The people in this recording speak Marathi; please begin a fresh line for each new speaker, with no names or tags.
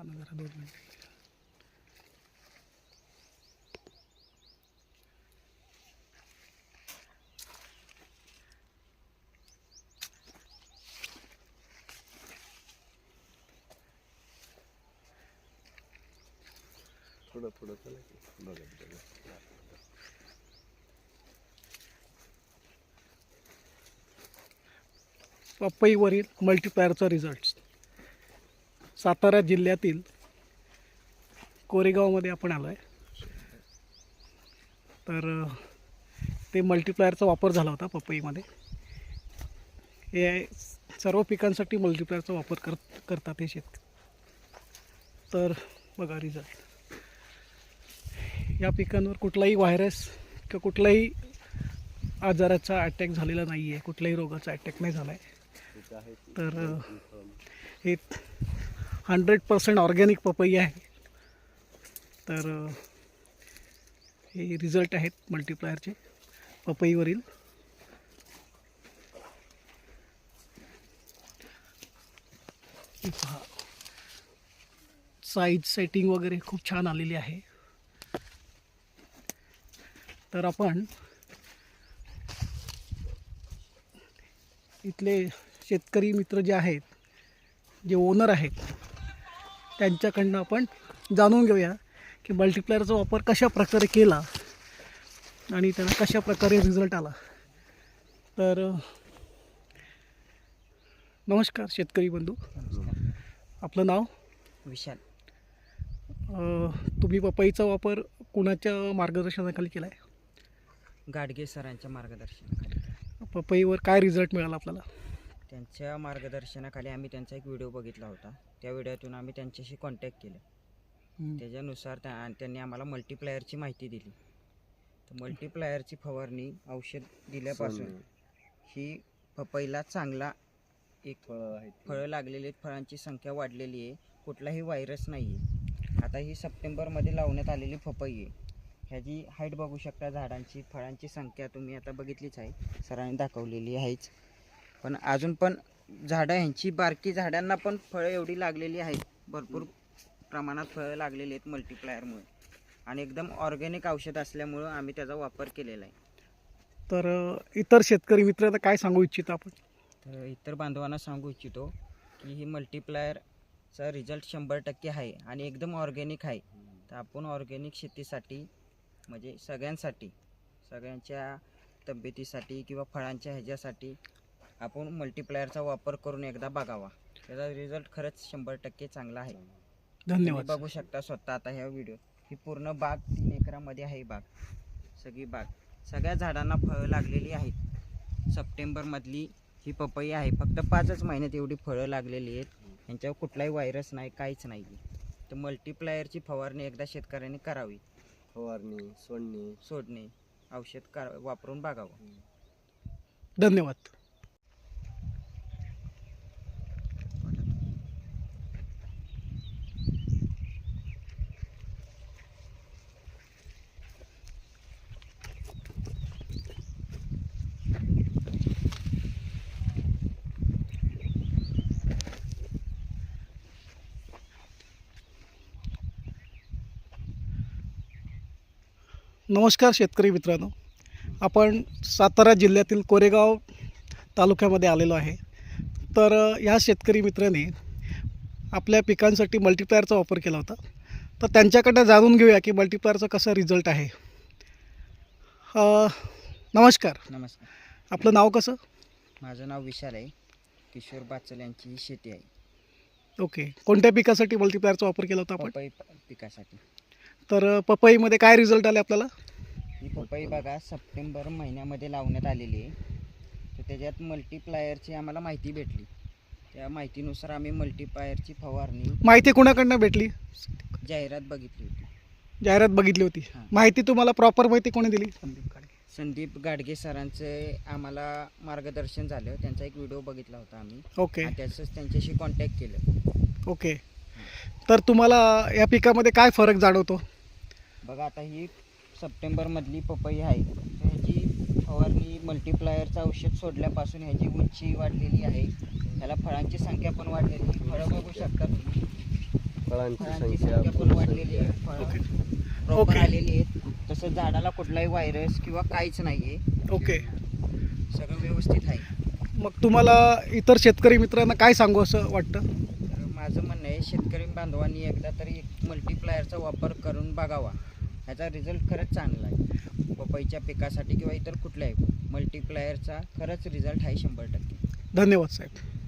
थांबा ना जरा दोन मिनिटं.
थोडं थोडं चला की. बघत बघत
पपईवरील मल्टीप्लायरचा रिझल्ट सातारा जिल्ह्यातील कोरेगावमध्ये आपण आलो आहे तर ते मल्टिप्लायरचा वापर झाला होता पपईमध्ये. हे सर्व पिकांसाठी मल्टिप्लायरचा वापर कर करतात हे शेत तर बघा रिझल्ट या पिकांवर कुठलाही व्हायरस किंवा कुठलाही आजाराचा अटॅक झालेला नाही आहे कुठल्याही रोगाचा अटॅक नाही झाला आहे तर हे हंड्रेड पर्सेंट ऑर्गॅनिक पपई आहे. तर हे रिझल्ट आहेत मल्टीप्लायरचे पपईवरील. पहा. साईज सेटिंग वगैरे खूप छान आलेली आहे. तर आपण इथले शेतकरी मित्र जे आहेत जे ओनर आहेत त्यांच्याकडनं आपण जाणून घेऊया की मल्टीप्लायरचा वापर कशा प्रकारे केला आणि त्यांना कशा प्रकारे रिझल्ट आला. तर नमस्कार शेतकरी बंधू. आपलं नाव?
विशाल.
तुम्ही पपईचा वापर कुणाच्या मार्गदर्शनाखाली केला आहे
गाडगे सरांच्या मार्गदर्शनाखाली.
पपईवर काय रिझल्ट मिळाला आपल्याला?
त्यांच्या मार्गदर्शनाखाली आम्ही त्यांचा एक व्हिडिओ बघितला होता. त्या व्हिडिओतून आम्ही त्यांच्याशी कॉन्टॅक्ट केलं. त्याच्यानुसार त्या त्यांनी आम्हाला मल्टीप्लायरची माहिती दिली. तर मल्टीप्लायरची फवारणी औषध दिल्यापासून
सोने,
ही पपईला चांगला एक
फळं
फळं लागलेली आहेत. फळांची संख्या वाढलेली आहे. कुठलाही व्हायरस नाही आहे आता ही सप्टेंबरमध्ये लावण्यात आलेली पपई आहे. ह्याची हाईट बघू शकता झाडांची. फळांची संख्या तुम्ही आता बघितलीच आहे. सरांनी दाखवलेली आहेच. पण अजून पण झाडं ह्यांची बारकी झाडांना पण फळं एवढी लागलेली आहेत. भरपूर प्रमाणात फळं लागलेली आहेत मल्टीप्लायरमुळे आणि एकदम ऑर्गॅनिक औषध असल्यामुळं आम्ही त्याचा वापर केलेला आहे.
तर इतर शेतकरी मित्र आता काय सांगू इच्छिता आपण?
तर इतर बांधवांना सांगू इच्छितो की ही मल्टीप्लायरचा रिझल्ट शंभर टक्के आहे आणि एकदम ऑर्गॅनिक आहे. तर आपण ऑर्गॅनिक शेतीसाठी म्हणजे सगळ्यांसाठी सगळ्यांच्या तब्येतीसाठी किंवा फळांच्या ह्याच्यासाठी आपण मल्टीप्लायरचा वापर करून एकदा बघावा. त्याचा रिझल्ट खरंच शंभर टक्के चांगला आहे.
धन्यवाद.
बघू शकता स्वतः आता ह्या व्हिडिओ ही पूर्ण बाग तीन एकरामध्ये आहे ही बाग. सगळी बाग. सगळ्या झाडांना फळं लागलेली आहेत. सप्टेंबरमधली ही पपई आहे. फक्त पाचच महिन्यात एवढी फळं लागलेली आहेत. यांच्यावर कुठलाही व्हायरस नाही काहीच नाही. तर मल्टीप्लायरची फवारणी एकदा शेतकऱ्यांनी करावी.
फवारणी सोडणी.
सोडणे औषध कर वापरून बघावं.
धन्यवाद. नमस्कार शेतकरी मित्रांनो. आपण सातारा जिल्ह्यातील कोरेगाव तालुक्यामध्ये आलेलो आहे. तर ह्या शेतकरी मित्राने आपल्या पिकांसाठी मल्टीप्लायरचा वापर केला होता. तर त्यांच्याकडनं जाणून घेऊया की मल्टीप्लायरचा कसा रिझल्ट आहे. नमस्कार.
नमस्कार.
आपलं नाव कसं?
माझं नाव विशाल आहे. किशोर बाचल यांची ही शेती आहे.
ओके. कोणत्या पिकासाठी मल्टीप्लायरचा वापर केला होता आपण?
पपई पिकासाठी.
तर पपईमध्ये काय रिझल्ट आले आपल्याला?
पपई बघा सप्टेंबर महिन्यामध्ये लावण्यात आलेली आहे. तर त्याच्यात मल्टीप्लायरची आम्हाला माहिती भेटली. त्या माहितीनुसार आम्ही मल्टीप्लायरची फवारणी
माहिती कुणाकडनं भेटली?
जाहिरात बघितली होती.
जाहिरात बघितली होती.
हां.
माहिती तुम्हाला प्रॉपर माहिती कोणी दिली? संदीप
गाडगे. सरांचे आम्हाला मार्गदर्शन झालं. त्यांचा एक व्हिडिओ बघितला होता आम्ही.
ओके.
आणि त्याचंच त्यांच्याशी कॉन्टॅक्ट केलं.
ओके. तर तुम्हाला या पिकामध्ये काय फरक जाणवतो?
बघा आता ही सप्टेंबरमधली पपई आहे. तर ह्याची फवारणी मल्टीप्लायरचं औषध सोडल्यापासून ह्याची उंची वाढलेली आहे. ह्याला फळांची संख्या पण वाढलेली आहे. फळं बघू शकता तुम्ही.
फळांची
फळांची
संख्या
पण वाढलेली आहे. फळं
ओके.
आलेली आहेत. तसं झाडाला कुठलाही व्हायरस किंवा काहीच नाहीये.
ओके.
सगळं व्यवस्थित आहे.
मग तुम्हाला इतर शेतकरी मित्रांना काय सांगू असं वाटतं?
तर माझं म्हणणं आहे शेतकरी बांधवांनी एकदा तरी एक मल्टीप्लायरचा वापर करून बघावा. ह्याचा रिझल्ट खरंच चांगला आहे. पपईच्या पिकासाठी किंवा इतर कुठल्याही मल्टीप्लायरचा खरंच रिझल्ट आहे शंभर टक्के.
धन्यवाद साहेब.